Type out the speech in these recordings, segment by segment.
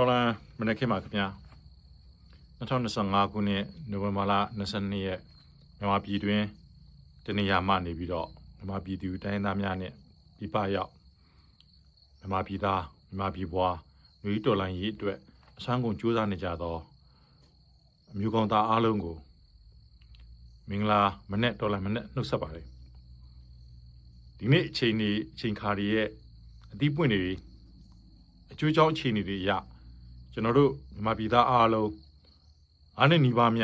တော်လန်မနေ့ခေတ်မှာခင်ဗျာ2025ခုနှစ်နိုဝင်ဘာလ22ရက်မြန်မာပြည်တွင်တနေရာမှနေပြီးတော့မြန်မာပြည်သူတိုင်းသားများနဲ့ပြပရောက်မြန်မာပြည်သားမြန်မာပြည်ဘွားလူကြီးတော်လန်ရေးအတွက်အဆွမ်းကုန်ကြိုးစားနေကြသောအမျိုးကောင်းသားအားလုံးကိုမင်္ဂလာမနေ့တော်လန်မနေ့နှုတ်ဆက်ပါတယ်ဒီနေ့အချိန်นี้အချိန်ခါတွေရဲ့အသီးပွင့်တွေအကျိုးကြောင့်အခြေအနေတွေအရ ကျွန်တော်တို့မြန်မာပြည်သားအားလုံးအားနဲ့ညီပါမြ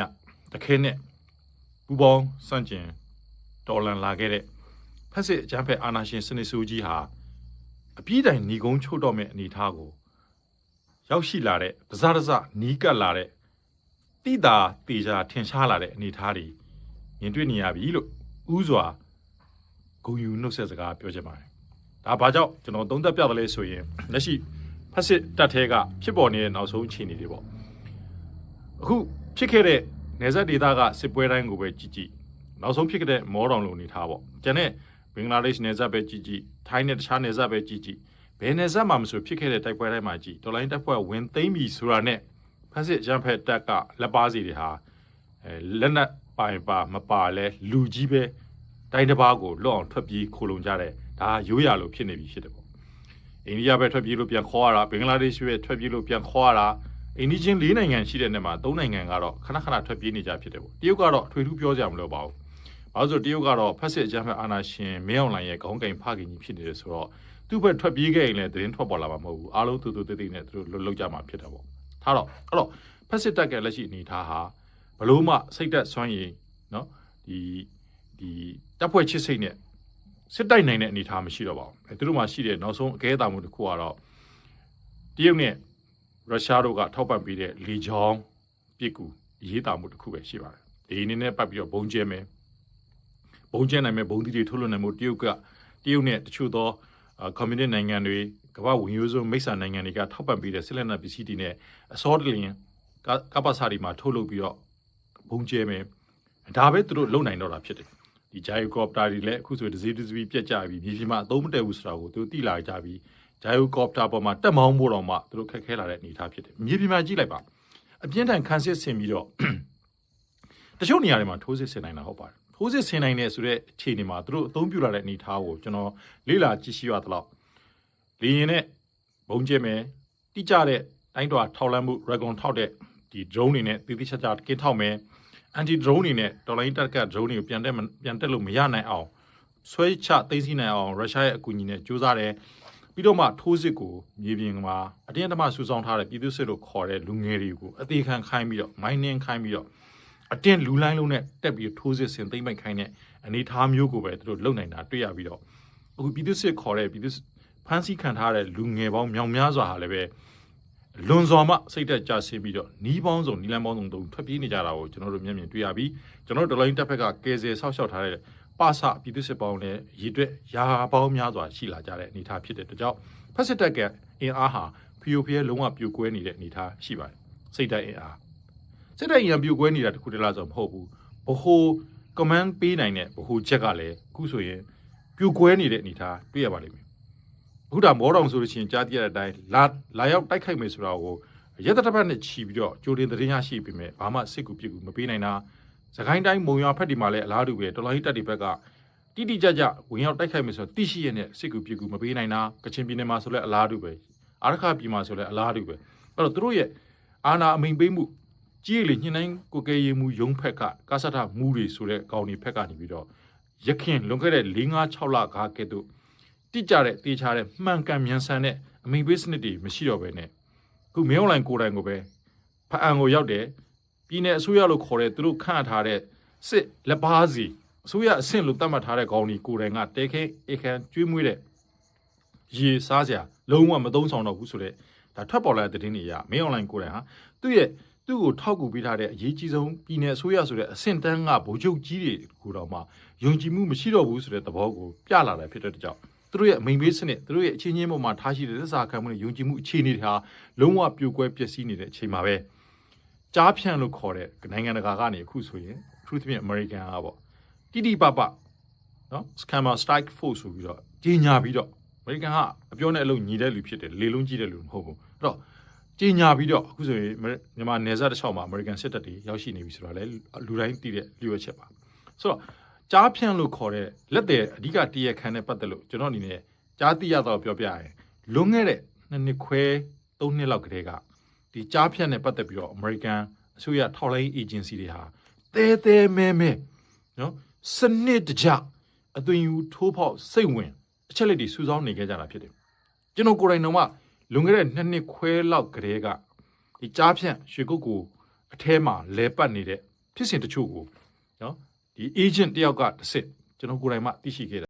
တခဲနဲ့ပူပေါင်းစန့်ကျင်တော်လန်လာခဲ့တဲ့ဖက်စစ်အကြမ်းဖက်အာဏာရှင်စနစ်ဆိုးကြီးဟာအပြည့်တိုင်ညီကုန်းချုပ်တော့မဲ့အနေအထားကိုရောက်ရှိလာတဲ့ဒဇဒဇနီးကပ်လာတဲ့တိတာတေချာထင်ရှားလာတဲ့အနေအထားတွေမြင်တွေ့နေရပြီလို့ဥစွာဂုံယူနှုတ်ဆက်စကားပြောချင်ပါတယ်ဒါဘာကြောင့်ကျွန်တော်သုံးသပ်ပြတယ်လဲဆိုရင်လက်ရှိ ဖက်စစ်တပ်ထဲကဖြစ်ပေါ်နေတဲ့နောက်ဆုံးအခြေအနေတွေပေါ့အခုဖြစ်ခဲ့တဲ့နေဆက်ဒေသကစစ်ပွဲတိုင်းကိုပဲကြည့်ကြည့်နောက်ဆုံးဖြစ်ခဲ့တဲ့မောတောင်လိုနေထားပေါ့ကျန်တဲ့ဘင်္ဂလားဒေ့ရှ်နေဆက်ပဲကြည့်ကြည့်ထိုင်းနဲ့တခြားနေဆက်ပဲကြည့်ကြည့်ဘယ်နေဆက်မှမဆိုဖြစ်ခဲ့တဲ့တိုက်ပွဲတိုင်းမှာကြည့်တော်လိုင်းတပ်ဖွဲ့ဝင်သိမ်းပြီဆိုတာနဲ့ဖက်စစ်ရန်ဖက်တပ်ကလက်ပါစီတွေဟာအဲလက်နက်ပိုင်ပါမပါလဲလူကြီးပဲတိုင်းတစ်ပါးကိုလွတ်အောင်ထွက်ပြေးခိုလုံကြတဲ့ဒါရိုးရလို့ဖြစ်နေပြီဖြစ်တယ်ပေါ့ အိန္ဒိယပဲထွက်ပြေးလို့ပြန်ခေါ်ရတာဘင်္ဂလားဒေ့ရှ်ပဲထွက်ပြေးလို့ပြန်ခေါ်ရတာအိန္ဒိချင်း၄နိုင်ငံရှိတဲ့နေမှာ၃နိုင်ငံကတော့ခဏခဏထွက်ပြေးနေကြဖြစ်တယ်ပေါ့တရုတ်ကတော့အထွေထူးပြောကြမလို့ပါဘူးဘာလို့ဆိုတရုတ်ကတော့ဖက်စစ်အကြမ်းဖက်အာဏာရှင်မင်းအောင်လှိုင်ရဲ့ခေါင်းကင်ဖခင်ကြီးဖြစ်နေတယ်ဆိုတော့သူ့ဘက်ထွက်ပြေးခဲ့ရင်လည်းသတင်းထွက်ပေါ်လာမှာမဟုတ်ဘူးအားလုံးတူတူတိတ်တိတ်နဲ့သူတို့လှုပ်ကြမှာဖြစ်တယ်ပေါ့ထားတော့အဲ့တော့ဖက်စစ်တပ်ကလက်ရှိအနေထားဟာဘလို့မှစိတ်သက်ဆွမ်းရည်နော်ဒီဒီတပ်ဖွဲ့ချစ်စိတ်နဲ့ စစ်တိုက်နိုင်တဲ့အနေအထားမရှိတော့ပါဘူးအဲသူတို့မှရှိတဲ့နောက်ဆုံးအကဲအတာမှုတစ်ခုကတော့တရုတ်နဲ့ရုရှားတို့ကထောက်ပံ့ပေးတဲ့လေကြောင်းပစ်ကူအရေးတာမှုတစ်ခုပဲရှိပါတယ်ဒီအနေနဲ့ပတ်ပြီးတော့ဘုံကျဲမယ်ဘုံကျဲနိုင်မယ်ဘုံသီးတွေထုတ်လွှတ်နိုင်မှုတရုတ်ကတရုတ်နဲ့တချို့သောကွန်မြူနစ်နိုင်ငံတွေကမ္ဘာဝင်ရိုးစုံမိတ်ဆာနိုင်ငံတွေကထောက်ပံ့ပေးတဲ့စစ်လက်နက်ပစ္စည်းတွေနဲ့အစောတလျင်ကကပ္ပစာတွေမှာထုတ်လုပ်ပြီးတော့ဘုံကျဲမယ်ဒါပဲသူတို့လုံနိုင်တော့တာဖြစ်တယ် ဒီဂျိုင်ကော်ပတာတွေလည်းအခုဆိုတစ်စီးတစ်စီးပြက်ကြပြီမြေပြင်မှာအသုံးမတည့်ဘူးဆိုတာကိုသူတို့သိလာကြပြီဂျိုင်ကော်ပတာပေါ်မှာတက်မောင်းဖို့တော့မှသူတို့ခက်ခဲလာတဲ့အနေအထားဖြစ်တယ်မြေပြင်မှာကြည့်လိုက်ပါအပြင်းထန်ခန်းစစ်ဆင်ပြီးတော့တချို့နေရာတွေမှာထိုးစစ်ဆင်နိုင်တာဟုတ်ပါတယ်ထိုးစစ်ဆင်နိုင်တဲ့ဆိုတဲ့အခြေအနေမှာသူတို့အသုံးပြုလာတဲ့အနေအထားကိုကျွန်တော်လေ့လာကြည့်ရှုရသလောက်လေရင်နဲ့ဘုံကျဲမယ်တိကျတဲ့တိုင်းတော်ထောက်လန်းမှု dragon ထောက်တဲ့ဒီ drone တွေနဲ့တိတိကျကျကင်းထောက်မယ် anti drone တွေနဲ့တော်လိုင်းတက်က drone တွေကိုပြန်တက်မပြန်တက်လို့မရနိုင်အောင်ဆွဲချသိမ်းဆည်းနိုင်အောင်ရုရှားရဲ့အကူအညီနဲ့ကြိုးစားတယ်ပြီးတော့မှထိုးစစ်ကိုမြေပြင်မှာအတင်းအဓမ္မဆူဆောင်းထားတဲ့ပြည်သူစစ်လို့ခေါ်တဲ့လူငယ်တွေကိုအသေးခံခိုင်းပြီးတော့မိုင်းနှင်းခိုင်းပြီးတော့အတင်းလူလိုင်းလုံးနဲ့တက်ပြီးထိုးစစ်ဆင်သိမ့်ပိုက်ခိုင်းတဲ့အနေအထားမျိုးကိုပဲသူတို့လုံနိုင်တာတွေ့ရပြီးတော့အခုပြည်သူစစ်ခေါ်တဲ့ပြည်သူဖမ်းဆီးခံထားတဲ့လူငယ်ပေါင်းမြောင်များစွာဟာလည်းပဲ လွန်စွာမှစိတ်သက်ကြဆင်းပြီးတော့နီးပေါင်းစုံနီလန်ပေါင်းစုံတုံထွက်ပြေးနေကြတာကိုကျွန်တော်တို့မျက်မြင်တွေ့ရပြီးကျွန်တော်တို့ဒလိုင်းတက်ဖက်ကကယ်ဆယ်ဆောက်ရှောက်ထားတဲ့ပါစပြည်သူစစ်ပေါင်းနဲ့ရည်တွက်ရာပေါင်းများစွာရှိလာကြတဲ့အနေအထားဖြစ်တဲ့တကြောင်ဖက်စစ်တက်ကအင်အားဟာဖီယိုဖီယလုံးဝပြိုကွဲနေတဲ့အနေအထားရှိပါတယ်စိတ်တက်အင်အားစိတ်တက်အင်အားပြိုကွဲနေတာတခုတလားဆိုမဟုတ်ဘူးဘဟို command ပေးနိုင်တဲ့ဘဟိုချက်ကလည်းအခုဆိုရင်ပြိုကွဲနေတဲ့အနေအထားတွေ့ရပါလိမ့်မယ် အခုဒါမောတော်ဆိုလို့ရှိရင်ကြားသိရတဲ့အတိုင်းလာလာရောက်တိုက်ခိုက်မယ်ဆိုတာကိုရက်တတစ်ပတ်နဲ့ချီပြီးတော့ကြိုတင်သတင်းရရှိပြီမဲ့ဘာမှစစ်ကူပြစ်ကူမပေးနိုင်တာသခိုင်းတိုင်းမုံရွာဖက်ဒီမှာလည်းအလားတူပဲတော်လိုင်းတက်တွေဘက်ကတိတိကျကျဝင်ရောက်တိုက်ခိုက်မယ်ဆိုတော့တိရှိရတဲ့စစ်ကူပြစ်ကူမပေးနိုင်တာကချင်ပြည်နယ်မှာဆိုလည်းအလားတူပဲအာရခပြည်မှာဆိုလည်းအလားတူပဲအဲ့တော့သူတို့ရဲ့အာနာအမိန်ပေးမှုကြီးလေညှိနှိုင်းကိုကဲရေးမှုယုံဖက်ကကာစထမူတွေဆိုတဲ့ကောင်းတွေဖက်ကနေပြီးတော့ရခင်လွန်ခဲ့တဲ့၄၅6လကားကဲ့သို့ တိကျတဲ့တေချာတဲ့မှန်ကန်မြန်ဆန်တဲ့အမိန့်ပေးစနစ်တွေမရှိတော့ဘဲနဲ့ခုမင်းအွန်လိုင်းကိုယ်တိုင်ကိုပဲဖအံကိုရောက်တယ်ပြည်내အစိုးရလို့ခေါ်တဲ့သူတို့ခန့်ထားတဲ့စစ်လက်ပါစီအစိုးရအဆင့်လို့သတ်မှတ်ထားတဲ့ကောင်းဒီကိုယ်တိုင်ကတဲခဲအခန်းကျွေးမွေးတဲ့ရေစားစရာလုံးဝမသုံးဆောင်တော့ဘူးဆိုတော့ဒါထွက်ပေါ်လာတဲ့သတင်းတွေအရမင်းအွန်လိုင်းကိုယ်တိုင်ဟာသူ့ရဲ့သူ့ကိုထောက်ကူပေးထားတဲ့အရေးကြီးဆုံးပြည်내အစိုးရဆိုတဲ့အဆင့်တန်းကဗိုလ်ချုပ်ကြီးတွေကိုတော့မှယုံကြည်မှုမရှိတော့ဘူးဆိုတဲ့သဘောကိုပြလာတယ်ဖြစ်တဲ့ကြောင့် သူတို့ရဲ့အမိန်ပေးစနစ်သူတို့ရဲ့အချင်းချင်းပေါ်မှာထားရှိတဲ့သစ္စာခံမှုနဲ့ယုံကြည်မှုအခြေအနေတွေဟာလုံးဝပြိုကွဲပျက်စီးနေတဲ့အချိန်မှာပဲကြားဖြန့်လို့ခေါ်တဲ့နိုင်ငံတကာကနေအခုဆိုရင် truth မြင့် American ကပေါ့တိတိပပနော် scammer strike force ဆိုပြီးတော့ကြီးညာပြီးတော့ American ကအပြောနဲ့အလုပ်ညီတဲ့လူဖြစ်တယ်လေလုံးကြီးတဲ့လူမဟုတ်ဘူးအဲ့တော့ကြီးညာပြီးတော့အခုဆိုရင်အမေရိမြန်မာနယ်စပ်တစ်လျှောက်မှာအမေရိကန်စစ်တပ်တွေရောက်ရှိနေပြီဆိုတော့လေလူတိုင်းသိတဲ့လျှို့ချက်ပါဆိုတော့ ကြားဖြန့်လို့ခေါ်တဲ့လက်တဲ့အဓိကတရက်ခံတဲ့ပတ်သက်လို့ကျွန်တော်အနေနဲ့ကြားသိရတော့ပြောပြရင်လွန်ခဲ့တဲ့နှစ်နှစ်ခွဲသုံးနှစ်လောက်ကတည်းကဒီကြားဖြန့်နဲ့ပတ်သက်ပြီးတော့အမေရိကန်အစိုးရထောက်လိုင်းအေဂျင်စီတွေဟာတဲတဲမဲမဲနော်စနစ်တကျအသွင်ယူထိုးဖောက်စိတ်ဝင်အချက်လက်တွေစူးစောင်းနေခဲ့ကြတာဖြစ်တယ်ကျွန်တော်ကိုယ်တိုင်တော့မှလွန်ခဲ့တဲ့နှစ်နှစ်ခွဲလောက်ကတည်းကဒီကြားဖြန့်ရွှေကုတ်ကိုအထဲမှာလဲပတ်နေတဲ့ဖြစ်စဉ်တချို့ကိုနော် ဒီ agent တယောက်ကတစ်စစ်ကျွန်တော်ကိုယ်တိုင်မှသိရှိခဲ့တာ